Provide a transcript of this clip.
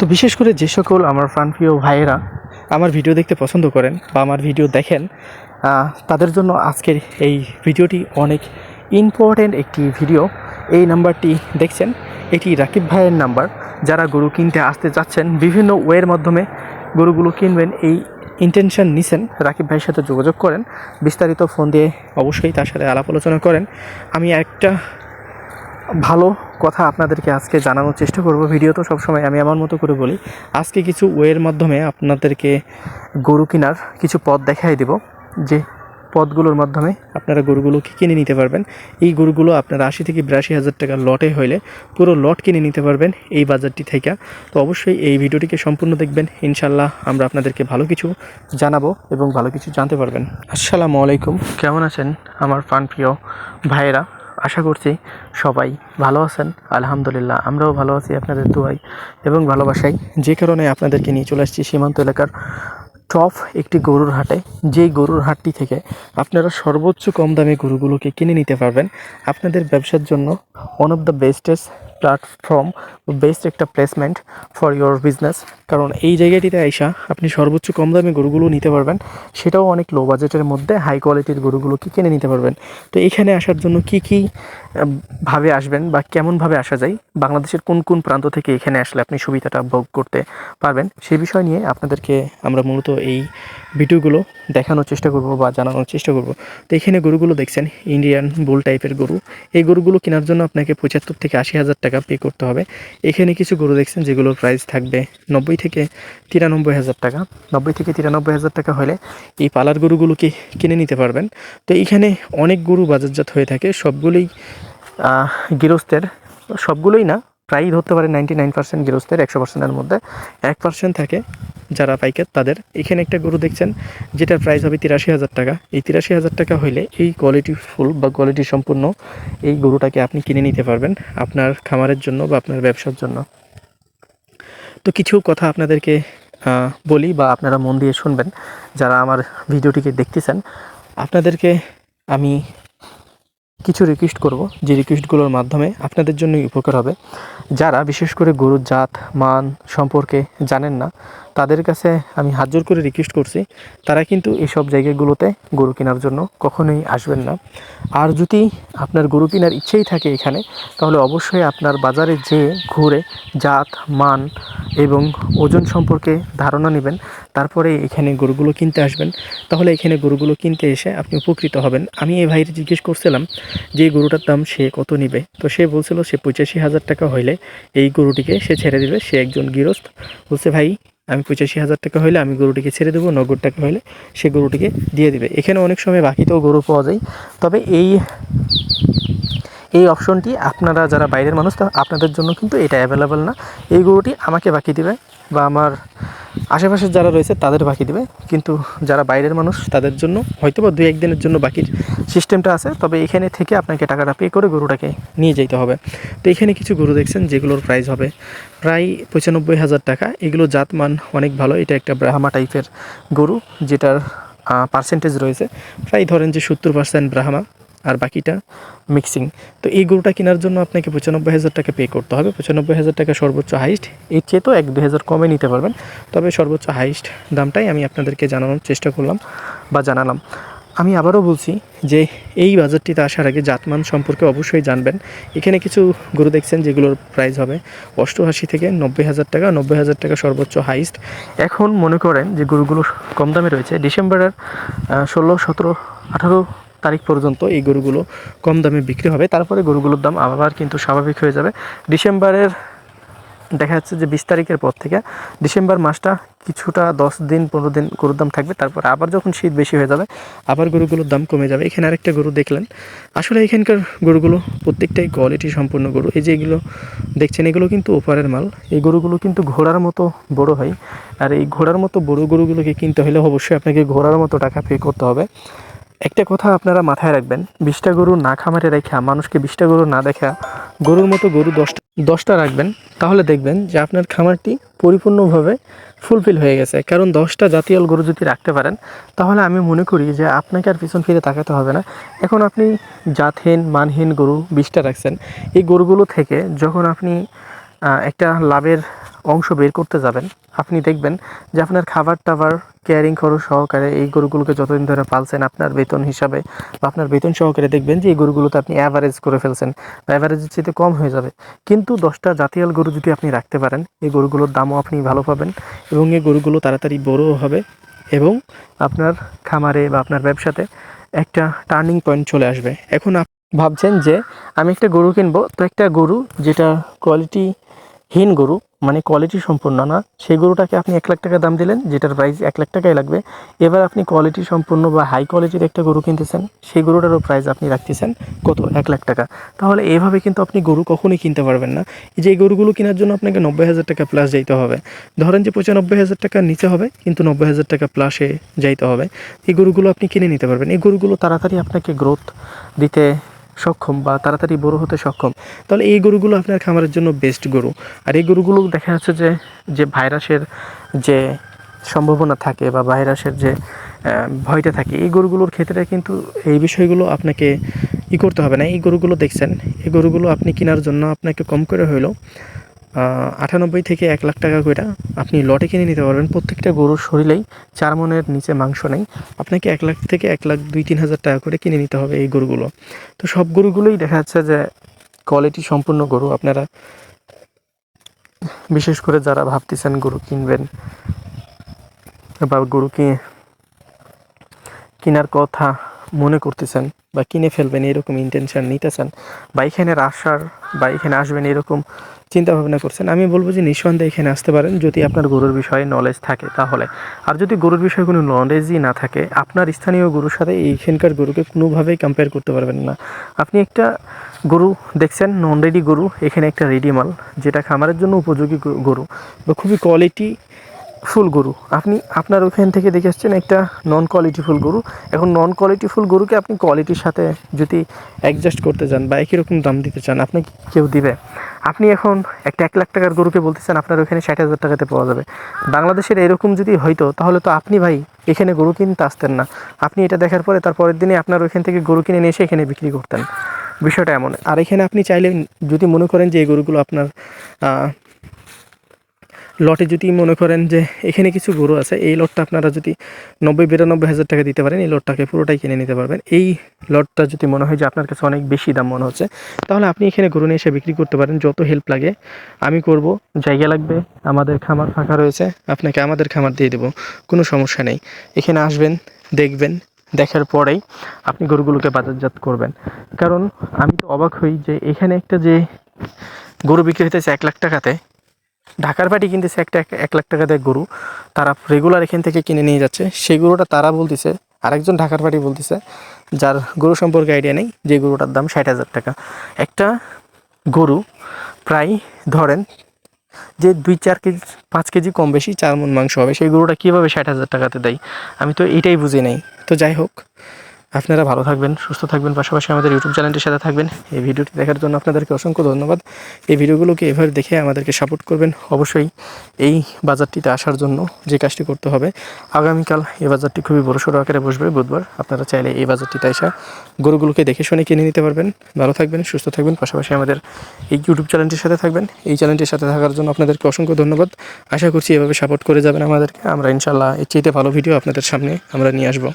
তো বিশেষ করে যে সকল আমার প্রাণপ্রিয় ভাইয়েরা আমার ভিডিও দেখতে পছন্দ করেন বা আমার ভিডিও দেখেন তাদের জন্য আজকের এই ভিডিওটি অনেক ইম্পর্ট্যান্ট একটি ভিডিও। এই নাম্বারটি দেখছেন, এটি রাকিব ভাইয়ের নাম্বার। যারা গরু কিনতে আসতে চাচ্ছেন বিভিন্ন ওয়ের মাধ্যমে গরুগুলো কিনবেন, এই ইন্টেনশন নিছেন, রাকিব ভাইয়ের সাথে যোগাযোগ করেন। বিস্তারিত ফোন দিয়ে অবশ্যই তার সাথে আলাপ আলোচনা করেন। আমি একটা ভালো কথা আপনাদেরকে আজকে জানানোর চেষ্টা করব। ভিডিও তো সবসময় আমি আমার মতো করে বলি। আজকে কিছু ওয়ের মাধ্যমে আপনাদেরকে গরু কেনার কিছু পথ দেখাই দেব। যে পথগুলোর মাধ্যমে আপনারা গরুগুলোকে কিনে নিতে পারবেন। এই গরুগুলো আপনারা আশি থেকে বিরাশি হাজার টাকার লটে হইলে পুরো লট কিনে নিতে পারবেন এই বাজারটি থেকে। তো অবশ্যই এই ভিডিওটিকে সম্পূর্ণ দেখবেন। ইনশাল্লাহ আমরা আপনাদেরকে ভালো কিছু জানাব এবং ভালো কিছু জানতে পারবেন। আসসালামু আলাইকুম। কেমন আছেন আমার প্রাণপ্রিয় ভাইয়েরা? আশা করছি সবাই ভালো আছেন। আলহামদুলিল্লাহ, আমরাও ভালো আছি আপনাদের দোয়াই এবং ভালোবাসাই যে কারণে আপনাদেরকে নিয়ে চলে আসছি সীমান্ত এলাকার টপ একটি গরুর হাটে, যেই গরুর হাটটি থেকে আপনারা সর্বোচ্চ কম দামে গরুগুলোকে কিনে নিতে পারবেন। আপনাদের ব্যবসার জন্য one of the bestest platform best একটা প্লেসমেন্ট ফর ইয়োর বিজনেস কারণ এই জায়গাটিতে আইসা আপনি সর্বোচ্চ কম দামে গরুগুলো নিতে পারবেন। সেটাও অনেক লো বাজেটের মধ্যে হাই কোয়ালিটির গরুগুলোকে কিনে নিতে পারবেন। তো এখানে আসার জন্য কি কি ভাবে আসবেন বা কেমনভাবে আসা যায়, বাংলাদেশের কোন কোন প্রান্ত থেকে এখানে আসলে আপনি সুবিধাটা ভোগ করতে পারবেন সেই বিষয় নিয়ে আপনাদেরকে আমরা মূলত এই ভিডিওগুলো দেখানোর চেষ্টা করব বা জানানোর চেষ্টা করব। তো এখানে গরুগুলো দেখছেন ইন্ডিয়ান বুল টাইপের গরু। এই গরুগুলো কেনার জন্য আপনাকে পঁচাত্তর থেকে আশি হাজার টাকা পে করতে হবে। এখানে কিছু গরু দেখছেন যেগুলোর প্রাইস থাকবে নব্বই থেকে তিরানব্বই হাজার টাকা। নব্বই থেকে তিরানব্বই হাজার টাকা হলে এই পালার গরুগুলোকে কিনে নিতে পারবেন। তো এইখানে অনেক গরু বাজারজাত হয়ে থাকে। সবগুলোই গৃহস্থের, সবগুলোই না প্রায়ই ধরতে পারে নাইনটি নাইন পার্সেন্ট গৃহস্থের একশো পার্সেন্টের মধ্যে। এক পার্সেন্ট থাকে যারা পাইকার, তাদের। এখানে একটা গরু দেখছেন, যেটার প্রাইস হবে তিরাশি হাজার টাকা। এই তিরাশি হাজার টাকা হইলে এই কোয়ালিটি ফুল বা কোয়ালিটি সম্পূর্ণ এই গরুটাকে আপনি কিনে নিতে পারবেন আপনার খামারের জন্য বা আপনার ব্যবসার জন্য। তো কিছু কথা আপনাদেরকে বলি বা আপনারা মন দিয়ে শুনবেন। যারা আমার ভিডিওটিকে দেখতেছেন, আপনাদেরকে আমি কিছু রিকোয়েস্ট করব। যে রিকোয়েস্টগুলোর মাধ্যমে আপনাদের জন্যই উপকার হবে। যারা বিশেষ করে গরুর জাত, মান সম্পর্কে জানেন না, তাদের কাছে আমি হাত জোর করে রিকোয়েস্ট করছি। তারা কিন্তু এসব জায়গাগুলোতে গরু কেনার জন্য কখনোই আসবেন না। আর যদি আপনার গরু কেনার ইচ্ছেই থাকে এখানে, তাহলে অবশ্যই আপনার বাজারে যে ঘুরে জাত, মান এবং ওজন সম্পর্কে ধারণা নেবেন। তারপরে এখানে গরুগুলো কিনতে আসবেন। তাহলে এখানে গরুগুলো কিনতে এসে আপনি উপকৃত হবেন। আমি এই ভাইয়ের জিজ্ঞেস করছিলাম যে গরুটার দাম সে কত নিবে? তো সে বলছিল সে পঁচাশি হাজার টাকা হইলে এই গরুটিকে সে ছেড়ে দিবে, সে একজন গৃহস্থ। বলছে, ভাই, আমি পঁচাশি হাজার টাকা হইলে আমি গরুটিকে ছেড়ে দেবো, নগদ টাকা হইলে সে গরুটিকে দিয়ে দিবে। এখানে অনেক সময় বাকিতেও গরু পাওয়া যায়। তবে এই এই অপশনটি আপনারা যারা বাইরের মানুষ আপনাদের জন্য কিন্তু এটা অ্যাভেলেবেল না। এই গরুটি আমাকে বাকি দিবে বা আমার আশেপাশে যারা রয়েছে, তাদের বাকি দেবে। কিন্তু যারা বাইরের মানুষ, তাদের জন্য হয়তো বা দুই একদিনের জন্য বাকির সিস্টেমটা আছে। তবে এখানে থেকে আপনাকে টাকাটা পে করে গরুটাকে নিয়ে যেতে হবে। তো এখানে কিছু গরু দেখছেন, যেগুলোর প্রাইস হবে প্রায় পঁচানব্বই হাজার টাকা। এগুলো জাতমান অনেক ভালো। এটা একটা ব্রাহ্মা টাইপের গরু, যেটার পার্সেন্টেজ রয়েছে। প্রায় ধরেন যে সত্তর পার্সেন্ট ব্রাহ্মা। আর বাকিটা মিক্সিং তো এই গরুটা কেনার জন্য আপনাকে পঁচানব্বই হাজার টাকা পে করতে হবে। পঁচানব্বই হাজার টাকা সর্বোচ্চ হাইস্ট এর চেয়ে তো এক দু হাজার কমে নিতে পারবেন। তবে সর্বোচ্চ হাইস্ট দামটাই আমি আপনাদেরকে জানানোর চেষ্টা করলাম বা জানালাম। আমি আবারও বলছি যে এই বাজারটিতে আসার আগে জাতমান সম্পর্কে অবশ্যই জানবেন। এখানে কিছু গরু দেখছেন যেগুলোর প্রাইস হবে অষ্টআশি থেকে নব্বই হাজার টাকা, নব্বই হাজার টাকা সর্বোচ্চ হাইস্ট এখন মনে করেন যে গরুগুলো কম দামে রয়েছে। ডিসেম্বরের ষোলো, সতেরো, আঠারো তারিখ পর্যন্ত এই গরুগুলো কম দামে বিক্রি হবে। তারপরে গরুগুলোর দাম আবার কিন্তু স্বাভাবিক হয়ে যাবে। ডিসেম্বরের, দেখা যাচ্ছে যে বিশ তারিখের পর থেকে ডিসেম্বর মাসটা কিছুটা দশ দিন, পনেরো দিন গরুর দাম থাকবে। তারপর আবার যখন শীত বেশি হয়ে যাবে, আবার গরুগুলোর দাম কমে যাবে। এখানে আরেকটা গরু দেখলেন। আসলে এখানকার গরুগুলো প্রত্যেকটাই কোয়ালিটি সম্পূর্ণ গরু। এই যে এগুলো দেখছেন, এগুলো কিন্তু ওপারের মাল। এই গরুগুলো কিন্তু ঘোড়ার মতো বড় হয়। আর এই ঘোড়ার মতো বড় গরুগুলোকে কিনতে হলে অবশ্যই আপনাকে ঘোড়ার মতো টাকা পে করতে হবে। একটা কথা আপনারা মাথায় রাখবেন, বিশটা গরু না খামারে রেখা, মানুষকে বিশটা গরু না দেখা, গরুর মতো গরু দশটা দশটা রাখবেন, তাহলে দেখবেন যে আপনার খামারটি পরিপূর্ণভাবে ফুলফিল হয়ে গেছে। কারণ দশটা জাতীয় গরু যদি রাখতে পারেন, তাহলে আমি মনে করি যে আপনাকে আর পিছন ফিরে তাকাতে হবে না। এখন আপনি জাতহীন, মানহীন গরু বিশটা রাখছেন। এই গরুগুলো থেকে যখন আপনি একটা লাভের অংশ বের করতে যাবেন। আপনি দেখবেন যে আপনার খাবার টাবার কেয়ারিং খরচ সহকারে এই গরুগুলোকে যতদিন ধরে পালছেন আপনার বেতন হিসাবে বা আপনার বেতন সহকারে দেখবেন যে এই গরুগুলোতে আপনি অ্যাভারেজ করে ফেলছেন। বা অ্যাভারেজের চেয়ে কম হয়ে যাবে। কিন্তু দশটা জাতিয়াল গরু যদি আপনি রাখতে পারেন, এই গরুগুলোর দামও আপনি ভালো পাবেন এবং এই গরুগুলো তাড়াতাড়ি বড়ও হবে এবং আপনার খামারে বা আপনার ব্যবসাতে একটা টার্নিং পয়েন্ট চলে আসবে। এখন ভাবছেন যে আমি একটা গরু কিনবো, তো একটা গরু যেটা কোয়ালিটিহীন গরু মানে কোয়ালিটি সম্পূর্ণ না। সেই গরুটাকে আপনি এক লাখ টাকা দাম দিলেন, যেটার প্রাইস এক লাখ টাকাই লাগবে। এবার আপনি কোয়ালিটি সম্পূর্ণ বা হাই কোয়ালিটির একটা গরু কিনতেছেন, সেই গরুটারও প্রাইস আপনি রাখতেছেন কত? এক লাখ টাকা। তাহলে এভাবে কিন্তু আপনি গরু কখনোই কিনতে পারবেন না। যে গরুগুলো কেনার জন্য আপনাকে নব্বই হাজার টাকা প্লাস যাইতে হবে। ধরেন যে পঁচানব্বই হাজার টাকা নিচে হবে, কিন্তু নব্বই হাজার টাকা প্লাসে যাইতে হবে। এই গরুগুলো আপনি কিনে নিতে পারবেন। এই গরুগুলো তাড়াতাড়ি আপনাকে গ্রোথ দিতে সক্ষম বা তাড়াতাড়ি বড় হতে সক্ষম। তাহলে এই গরুগুলো আপনার খামারের জন্য বেস্ট গরু। আর এই গরুগুলো দেখা যাচ্ছে যে যে ভাইরাসের যে সম্ভাবনা থাকে বা ভাইরাসের যে ভয়টা থাকে, এই গরুগুলোর ক্ষেত্রে কিন্তু এই বিষয়গুলো আপনাকে ই করতে হবে না। এই গরুগুলো দেখছেন, এই গরুগুলো আপনি কেনার জন্য আপনাকে কম করে হইল। আটানব্বই থেকে এক লাখ টাকা করে আপনি লটে কিনে নিতে পারবেন। প্রত্যেকটা গরুর শরীরেই চার মনের নিচে মাংস নেই। আপনাকে এক লাখ থেকে এক লাখ দুই তিন হাজার টাকা করে কিনে নিতে হবে এই গরুগুলো। তো সব গরুগুলোই দেখা যাচ্ছে যে কোয়ালিটি সম্পূর্ণ গরু। আপনারা বিশেষ করে যারা ভাবতেছেন গরু কিনবেন বা গরু কিনে কেনার কথা মনে করতেছেন বা কিনে ফেলবেন, এরকম ইন্টেনশন নিতেছেন বা এখানে আসার বা এখানে আসবেন এরকম চিন্তা ভাবনা করছেন, আমি বলব যে নিঃসন্দেহে এখানে আসতে পারেন। যদি আপনার গরুর বিষয়ে নলেজ থাকে তাহলে। আর যদি গরুর বিষয়ে কোনো নলেজই না থাকে, আপনার স্থানীয় গরুর সাথে এইখানকার গরুকে কোনোভাবেই কম্পেয়ার করতে পারবেন না। আপনি একটা গরু দেখছেন নন রেডি গরু, এখানে একটা রেডি মাল, যেটা খামারের জন্য উপযোগী গরু বা খুবই কোয়ালিটি ফুল গরু। আপনি আপনার ওখান থেকে দেখে আসছেন একটা নন কোয়ালিটি ফুল গরু। এখন নন কোয়ালিটি ফুল গরুকে আপনি কোয়ালিটির সাথে যদি অ্যাডজাস্ট করতে চান বা একই রকম দাম দিতে চান, আপনাকে কেউ দিবে? আপনি এখন একটা এক লাখ টাকার গরুকে বলতেছেন, আপনার ওখানে ষাট হাজার টাকাতে পাওয়া যাবে। বাংলাদেশের এরকম যদি হয়তো, তাহলে তো আপনি ভাই এখানে গরু কিনতে আসতেন না। আপনি এটা দেখার পরে তার পরের দিনে আপনার ওইখান থেকে গরু কিনে নিয়ে এসে এখানে বিক্রি করতেন। বিষয়টা এমন। আর এখানে আপনি চাইলে যদি মনে করেন যে এই গরুগুলো আপনার লটে যদি মনে করেন যে এখানে কিছু গরু আছে, এই লটটা আপনারা যদি নব্বই বিরানব্বই হাজার টাকা দিতে পারেন, এই লটটাকে পুরোটাই কিনে নিতে পারবেন। এই লটটা যদি মনে হয় যে আপনার কাছে অনেক বেশি দাম মনে হচ্ছে, তাহলে আপনি এখানে গরু নিয়ে এসে বিক্রি করতে পারেন, যত হেল্প লাগে। আমি করব, জায়গা লাগবে, আমাদের খামার ফাঁকা রয়েছে, আপনাকে আমাদের খামার দিয়ে দেবো, কোনো সমস্যা নেই। এখানে আসবেন, দেখবেন, দেখার পরেই আপনি গরুগুলোকে বাজারজাত করবেন। কারণ আমি তো অবাক হই যে এখানে একটা যে গরু বিক্রি হইতেছে এক লাখ টাকাতে ঢাকার পাটি কিনতেছে একটা এক- লাখ টাকা দেয় গরু, তারা রেগুলার এখান থেকে কিনে নিয়ে যাচ্ছে। সেই গরুটা তারা বলতেছে, আরেকজন ঢাকার পাটি বলতেছে, যার গরু সম্পর্কে আইডিয়া নেই, যে গরুটার দাম ষাট হাজার টাকা। একটা গরু প্রায় ধরেন যে দুই, চার কেজি, পাঁচ কেজি কম বেশি চার মন মাংস হবে, সেই গরুটা কীভাবে ষাট হাজার টাকাতে দেয়? আমি তো এটাই বুঝি নাই। তো যাই হোক আপনারা ভালো থাকবেন, সুস্থ থাকবেন, পাশাপাশি আমাদের ইউটিউব চ্যানেলটির সাথে থাকবেন। এই ভিডিওটি দেখার জন্য আপনাদেরকে অসংখ্য ধন্যবাদ। এই ভিডিওগুলোকে এভাবে দেখে আমাদেরকে সাপোর্ট করবেন। অবশ্যই এই বাজারটিতে আসার জন্য যে কাজটি করতে হবে, আগামীকাল এই বাজারটি খুবই বড়সড় আকারে বসবে। বুধবার আপনারা চাইলে এই বাজারটিতে আসা গরুগুলোকে দেখে শুনে কিনে নিতে পারবেন। ভালো থাকবেন, সুস্থ থাকবেন, পাশাপাশি আমাদের এই ইউটিউব চ্যানেলটির সাথে থাকবেন। এই চ্যানেলটির সাথে থাকার জন্য আপনাদেরকে অসংখ্য ধন্যবাদ। আশা করছি এভাবে সাপোর্ট করে যাবেন আমাদেরকে। আমরা ইনশাল্লাহ এর চাইতে ভালো ভিডিও আপনাদের সামনে আমরা নিয়ে আসব।